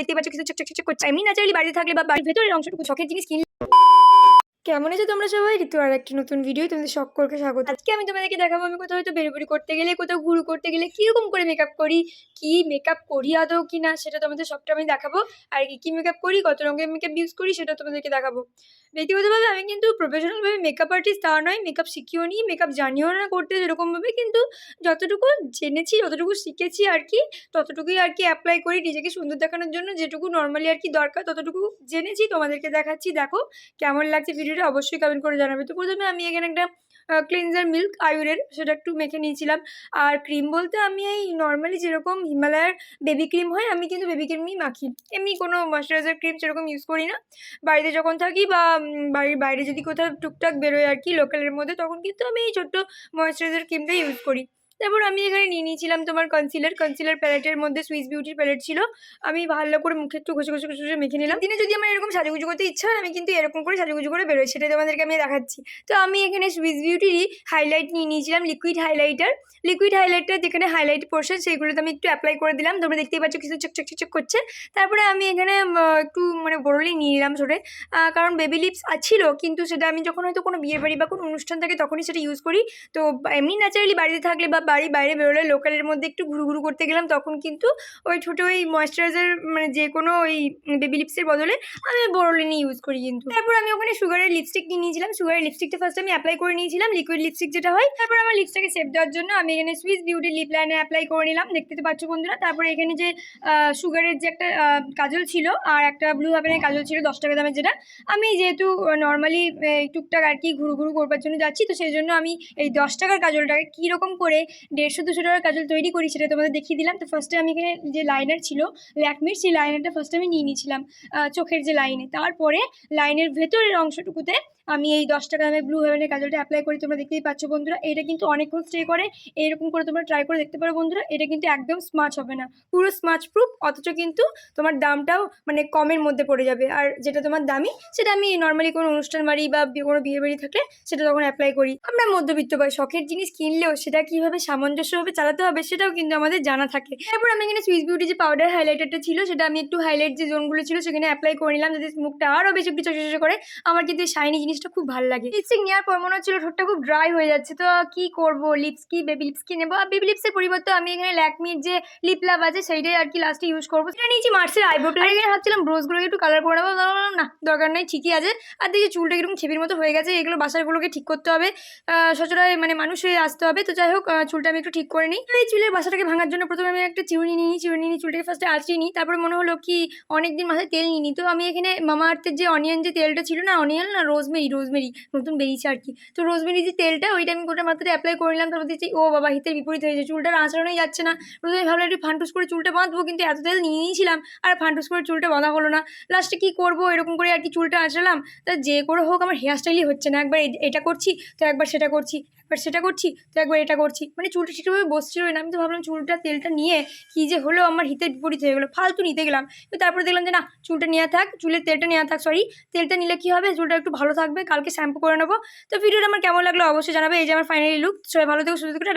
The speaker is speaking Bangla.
দেখতে পাচ্ছ কিছু চকচক চকচক করছে। এমনি ন্যাচারালি বাড়িতে থাকলে বা বাড়ির ভেতরের অংশটুকু শখের জিনিস কিনলে কেমন আছো তোমরা সবাই? ঋতু আর একটি নতুন ভিডিও তোমাদের শখ করকে স্বাগত। আজকে আমি তোমাদেরকে দেখাবো আমি কোথাও হয়তো বেরোবেরি করতে গেলে কোথাও ঘুরু করতে গেলে কীরকম করে মেকআপ করি কি মেকআপ করি আদৌ কি না সেটা তোমাদের সবটা আমি দেখাবো। আর কি কী মেকআপ করি কত রঙের মেকআপ ইউজ করি সেটা তোমাদেরকে দেখাবো। ব্যক্তিগতভাবে আমি কিন্তু প্রফেশনালভাবে মেকআপ আর্টিস্ট তা নয় মেকআপ শিখিও নি মেকআপ জানিও না করতে সেরকমভাবে কিন্তু যতটুকু জেনেছি, যতটুকু শিখেছি আর কি ততটুকুই আর কি অ্যাপ্লাই করি নিজেকে সুন্দর দেখানোর জন্য। যেটুকু নর্মালি আর কি দরকার, ততটুকু জেনেছি, তোমাদেরকে দেখাচ্ছি। দেখো কেমন লাগছে ভিডিওটা অবশ্যই কমেন্ট করে জানাবে। তো প্রথমে আমি এখানে একটা ক্লিনজার মিল্ক আয়ুরের সেটা একটু মেখে নিয়েছিলাম। আর ক্রিম বলতে আমি এই নর্মালি যেরকম হিমালয়ার বেবি ক্রিম হয়, আমি কিন্তু বেবি ক্রিমই মাখি। এমনি কোনো ময়শ্চারাইজার ক্রিম সেরকম ইউজ করি না। বাড়িতে যখন থাকি বা বাড়ির বাইরে যদি কোথাও টুকটাক বেরোয় আর কি লোকালের মধ্যে, তখন কিন্তু আমি এই ছোট্ট ময়শ্চারাইজার ক্রিমটাই ইউজ করি। তারপর আমি এখানে নিয়ে নিয়েছিলাম তোমার কনসিলার কনসিলার প্যালেটের মধ্যে সুইস বিউটির প্যালেট ছিল। আমি ভালো করে মুখে একটু ঘষে ঘষে ঘষে মেখে নিলাম। দিনে যদি আমার এরকম সাজুগুজু করতে ইচ্ছা হয়, আমি কিন্তু এরকম করে সাজুগুজু করে বেরোই সেটাই তোমাদেরকে আমি দেখাচ্ছি। তো আমি এখানে সুইস বিউটিরই হাইলাইট নিয়ে নিয়েছিলাম লিকুইড হাইলাইটার লিকুইড হাইলাইটার যেখানে হাইলাইট পোর্শন সেইগুলোতে আমি একটু অ্যাপ্লাই করে দিলাম। তোমরা দেখতেই পাচ্ছ কিছু চকচক চকচক করছে। তারপরে আমি এখানে একটু মানে বড়লি নিয়ে নিলাম ছোটে কারণ বেবি লিপস ছিল কিন্তু সেটা আমি যখন হয়তো কোনো বিয়ে বাড়ি বা কোনো অনুষ্ঠান থাকে, তখনই সেটা ইউজ করি। তো এমনি ন্যাচারালি বাড়িতে থাকলে বা বাড়ি বাইরে বেরোলে লোকালের মধ্যে একটু ঘুরু ঘুরু করতে গেলাম, তখন কিন্তু ওই ছোটো ওই ময়েশ্চারাইজার মানে যে কোনো ওই বেবি লিপসের বদলে আমি বোরোলিনি ইউজ করি কিন্তু। তারপর আমি ওখানে সুগারের লিপস্টিক নিয়ে নিয়েছিলাম। সুগারের লিপস্টিকটা ফার্স্ট আমি অ্যাপ্লাই করে নিয়েছিলাম লিকুইড লিপস্টিক যেটা হয়। তারপর আমার লিপসটাকে সেভ দেওয়ার জন্য আমি এখানে সুইস বিউটি লিপ লাইনে অ্যাপ্লাই করে নিলাম। দেখতে তো পাচ্ছ বন্ধুরা, তারপরে এখানে যে সুগারের যে একটা কাজল ছিল আর একটা ব্লু হাবেনের কাজল ছিল, দশ টাকা দামের যেটা, আমি যেহেতু নর্মালি টুকটাক আর কি ঘুরু ঘুরু করবার জন্য যাচ্ছি, তো সেই জন্য আমি এই দশ টাকার কাজলটাকে কীরকম করে দেড়শো দুশো টাকার কাজল তৈরি করি, সেটা তোমাদের দেখিয়ে দিলাম। তো ফার্স্টে আমি এখানে যে লাইনার ছিল, ল্যাকমির, সেই লাইনারটা ফার্স্টে আমি নিয়ে নিয়েছিলাম চোখের যে লাইনে তারপরে লাইনের ভেতরের অংশটুকুতে আমি এই দশ টাকা দামের ব্লু হেভেনের কাজলটা অ্যাপ্লাই করি, তোমরা দেখতেই পাচ্ছ বন্ধুরা। এটা কিন্তু অনেকক্ষণ স্টে করে, এরকম করে তোমরা ট্রাই করে দেখতে পারো বন্ধুরা। এটা কিন্তু একদম স্মাচ হবে না, পুরো স্মাচ প্রুফ অথচ কিন্তু তোমার দামটাও মানে কমের মধ্যে পড়ে যাবে। আর যেটা তোমার দামি, সেটা আমি নর্মালি কোনো অনুষ্ঠান বাড়ি বা কোনো বিয়ে বাড়ি থাকলে, সেটা তখন অ্যাপ্লাই করি। আমরা মধ্যবিত্ত বা শখের জিনিস কিনলেও সেটা কীভাবে সামঞ্জস্যভাবে চালাতে হবে সেটাও কিন্তু আমাদের জানা থাকে। তারপর আমি এখানে সুইস বিউটি যে পাউডার হাইলাইটারটা ছিল সেটা আমি একটু হাইলাইট যে জোনগুলো ছিল সেখানে অ্যাপ্লাই করে নিলাম যাতে মুখটা আরও বেশি একটু চকচকে করে। আমার কিন্তু শাইনি জিনিসটা খুব ভালো লাগে। লিপস্টিক নেওয়ার পর মনে হচ্ছিল ঠোঁটটা খুব ড্রাই হয়ে যাচ্ছে। তো কি করব? লিপস কি? বেবি লিপস কি নেব? আর বেবি লিপসের পরিবর্তে আমি এখানে ল্যাকমির যে লিপ লাভ আছে সেইটাই আর কি লাস্টে ইউজ করব। সেটা নিয়েছি মার্সের আইব্রো প্লার এখানে ভাবছিলাম ব্রোজগুলোকে একটু কালার করে নেব। না, দরকার নেই ঠিকই আছে। আর দেখি চুলটা এরকম খেপির মতো হয়ে গেছে। এগুলো বাসারগুলোকে ঠিক করতে হবে। সচরাচর মানে মানুষ হয়ে আসতে হবে। তো যাই হোক চুলটা আমি একটু ঠিক করে নিই। এই চুলের বাসাটাকে ভাঙার জন্য প্রথমে আমি একটা চিউনি নিই চিউনি নিই চুলটাকে ফার্স্টে আঁচড়িয়ে নিই, তারপরে মনে হলো কি অনেকদিন মাথায় তেল নিই তো আমি এখানে মামা আর্থের যে অনিয়ন যে তেলটা ছিল না অনিয়ন না রোজমেরি রোজমেরি নতুন বেরিয়েছে আর কি। তো রোজমেরি যে তেলটা, ওইটা আমি গোটা মাথাতে অ্যাপ্লাই করে নিলাম, তারপর দেখছি, ও বাবা, হিতের বিপরীত হয়েছে চুলটা আঁচড়ানোই যাচ্ছে না। প্রথমে ভাবলাম একটু ফান্টুস করে চুলটা বাঁধবো, কিন্তু এত তেল নিয়ে নিয়েছিলাম, আর ফান্টুস করে চুলটা বাঁধা হলো না। লাস্টে কি করব, এরকম করে আর কি চুলটা আঁচড়ালাম। তা যে করে হোক, আমার হেয়ার স্টাইলই হচ্ছে না। একবার এটা করছি, তো একবার সেটা করছি। একবার সেটা করছি, তো একবার এটা করছি। মানে চুলটা ঠিকভাবে বসছিল না, আমি তো ভাবলাম চুলটা, তেলটা নিয়ে কি যে হলো আমার হিতের বিপরীত হয়ে গেলো, ফালতু নিতে গেলাম। তো তারপরে দেখলাম যে না, চুলটা নেওয়া থাক, চুলের তেলটা নেওয়া থাক সরি তেলটা নিলে কী হবে? চুলটা একটু ভালো থাকবে, কালকে শ্যাম্পু করে নেব। তো ভিডিওটা আমার কেমন লাগল অবশ্যই জানাবে, এই যে আমার ফাইনালি লুক সবাই ভালো থেকো, সুস্থ থেকো